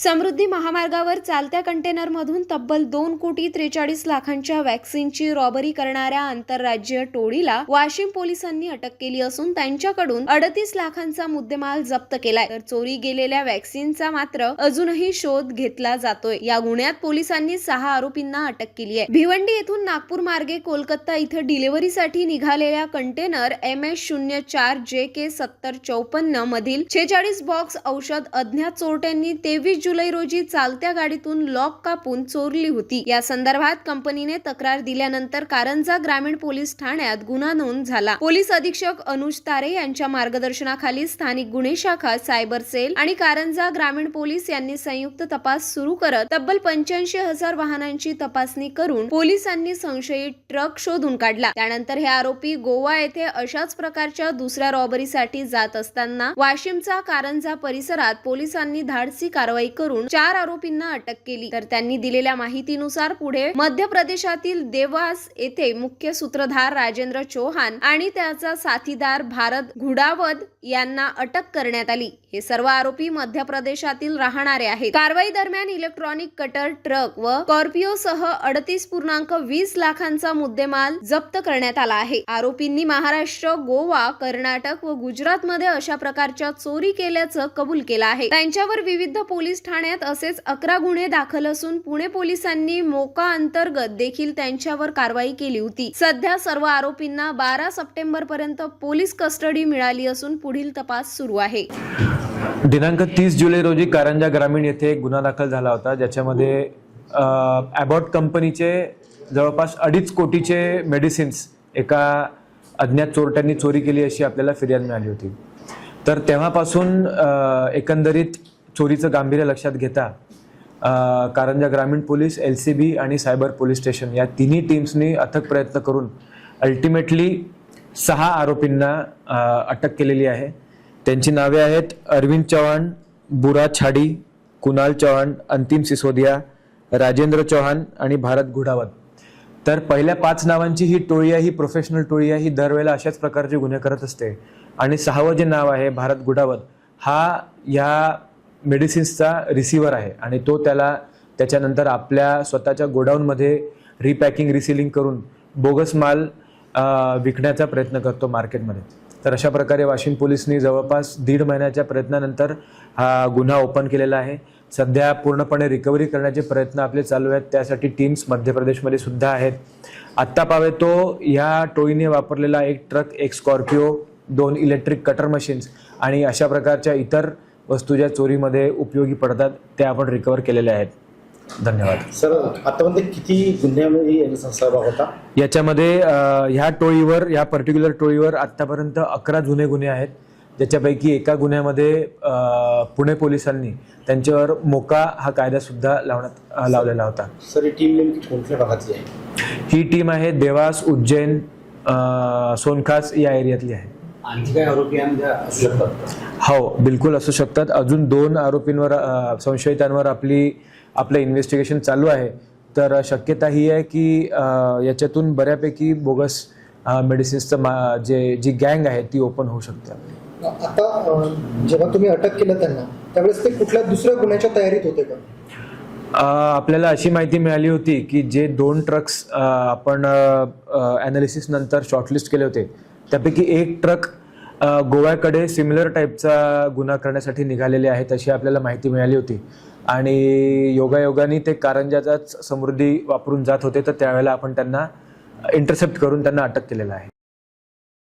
समृद्धी महामार्गावर चालत्या कंटेनरमधून तब्बल दोन कोटी त्रेचाळीस लाखांच्या वॅक्सिनची रॉबरी करणाऱ्या आंतरराज्य टोळीला वाशिम पोलिसांनी अटक केली असून त्यांच्याकडून अडतीस लाखांचा मुद्देमाल जप्त केलाय. तर चोरी गेलेल्या वॅक्सिनचा मात्र अजूनही शोध घेतला जातोय. या गुन्ह्यात पोलिसांनी सहा आरोपींना अटक केली आहे. भिवंडी येथून नागपूर मार्गे कोलकाता इथं डिलिव्हरीसाठी निघालेल्या कंटेनर एम एस शून्य चार जे के सत्तर चौपन्न मधील छेचाळीस बॉक्स औषध अज्ञात चोरट्यांनी तेवीस जुलै रोजी चालत्या गाडीतून लॉक कापून चोरली होती. या संदर्भात कंपनीने तक्रार दिल्यानंतर कारंजा ग्रामीण पोलीस ठाण्यात गुन्हा नोंद झाला. पोलीस अधीक्षक अनुज तारे यांच्या मार्गदर्शनाखाली स्थानिक गुन्हे शाखा सायबर सेल आणि कारंजा ग्रामीण पोलीस यांनी संयुक्त तपास सुरू करत तब्बल पंच्याऐंशी हजार वाहनांची तपासणी करून पोलिसांनी संशयित ट्रक शोधून काढला. त्यानंतर हे आरोपी गोवा येथे अशाच प्रकारच्या दुसऱ्या रॉबरीसाठी जात असताना वाशिमचा कारंजा परिसरात पोलिसांनी धाडसी कारवाई करून चार आरोपींना अटक केली. तर त्यांनी दिलेल्या माहितीनुसार पुढे मध्य प्रदेशातील देवास येथे मुख्य सूत्रधार राजेंद्र चौहान आणि त्याचा साथीदार भारत घुडावद यांना अटक करण्यात आली. हे सर्व आरोपी मध्य प्रदेशातील राहणारे आहेत. कारवाई दरम्यान इलेक्ट्रॉनिक कटर ट्रक व स्कॉर्पिओ सह अडतीस पूर्णांक वीस लाखांचा मुद्देमाल जप्त करण्यात आला आहे. आरोपींनी महाराष्ट्र गोवा कर्नाटक व गुजरात मध्ये अशा प्रकारच्या चोरी केल्याचं कबूल केलं आहे. त्यांच्यावर विविध पोलीस ठाण्यात असेच अकरा गुन्हे दाखल असून पुणे पोलिसांनी मोका अंतर्गत देखील त्यांच्यावर कारवाई केली होती. सध्या सर्व आरोपींना बारा सप्टेंबर पर्यंत पोलीस कस्टडी मिळाली असून पुढील तपास सुरू आहे. दिनांक तीस जुलै रोजी कारंजा ग्रामीण येथे एक गुन्हा दाखल झाला होता ज्याच्यामध्ये ॲबॉट कंपनीचे जवळपास अडीच कोटीचे मेडिसिन्स एका अज्ञात चोरट्यांनी चोरी केली अशी आपल्याला फिर्याद मिळाली होती. तर तेव्हापासून एकंदरीत चोरीचं गांभीर्य लक्षात घेता कारंजा ग्रामीण पोलीस एल सी बी आणि सायबर पोलीस स्टेशन या तिन्ही टीम्सनी अथक प्रयत्न करून अल्टिमेटली सहा आरोपींना अटक केलेली आहे. त्यांची नावे आहेत अरविंद चव्हाण बुरा छाडी कुणाल चव्हाण अंतिम सिसोदिया राजेंद्र चौहान आणि भारत घुडावत तर पहिल्या पाच नावांची ही टोळी आहे ही प्रोफेशनल टोळी आहे ही दरवेळेला अशाच प्रकारचे गुन्हे करत असते. आणि सहावं जे नाव आहे भारत गुडावत हा ह्या मेडिसिन्सचा रिसिव्हर आहे. आणि तो त्याला त्याच्यानंतर आपल्या स्वतःच्या गोडाऊनमध्ये रिपॅकिंग रिसिलिंग करून बोगस माल विकण्याचा प्रयत्न करतो मार्केटमध्ये. तर अशा प्रकारे वाशिम पोलिसनी जवळपास दीड महिन्याच्या प्रयत्नानंतर हा गुन्हा ओपन केलेला आहे. सध्या पूर्णपणे रिकव्हरी करण्याचे प्रयत्न आपले चालू आहेत. त्यासाठी टीम्स मध्य प्रदेशमध्ये सुद्धा आहेत. आत्ता पावे तो ह्या टोळीने वापरलेला एक ट्रक एक स्कॉर्पिओ दोन इलेक्ट्रिक कटर मशीन्स आणि अशा प्रकारच्या इतर वस्तू ज्या चोरीमध्ये उपयोगी पडतात त्या आपण रिकवर केलेल्या आहेत. धन्यवाद. सर आतापर्यंत किती गुन्ह्यामध्ये यांचा सहभाग होता? याच्यामध्ये ह्या टोळीवर ह्या पर्टिक्युलर टोळीवर आत्तापर्यंत अकरा जुने गुन्हे आहेत. ज्याच्यापैकी एका गुन्ह्यामध्ये पुणे पोलिसांनी त्यांच्यावर मोका हा कायदा सुद्धा लावण्यात लावलेला होता. सर ही टीम नेमकी कोणत्या भागातली आहे? ही टीम आहे देवास उज्जैन सोनखास या एरियातली आहे. आणखी काय आरोपी यामध्ये असू शकतात हो बिलकुल असू शकतात. अजून दोन आरोपींवर संशयितांवर आपली आपलं इन्व्हेस्टिगेशन चालू आहे. तर शक्यता ही आहे की याच्यातून बऱ्यापैकी बोगस मेडिसिन्सचं मा जे जी गँग आहे ती ओपन होऊ शकते. आता जेव्हा तुम्ही अटक केलं त्यांना त्यावेळेस ते कुठल्या दुसऱ्या गुन्ह्याच्या तयारीत होते का? आपल्याला अशी माहिती मिळाली होती की जे दोन ट्रक्स आपण ॲनालिसिस नंतर शॉर्टलिस्ट केले होते. त्यापैकी एक ट्रक गोव्याकडे सिमिलर टाईपचा गुन्हा करण्यासाठी निघालेले आहेत अशी आपल्याला माहिती मिळाली होती. आणि योगायोगाने ते कारंजाचाच समृद्धी वापरून जात होते तर त्यावेळेला आपण त्यांना इंटरसेप्ट करून त्यांना अटक केलेलं आहे.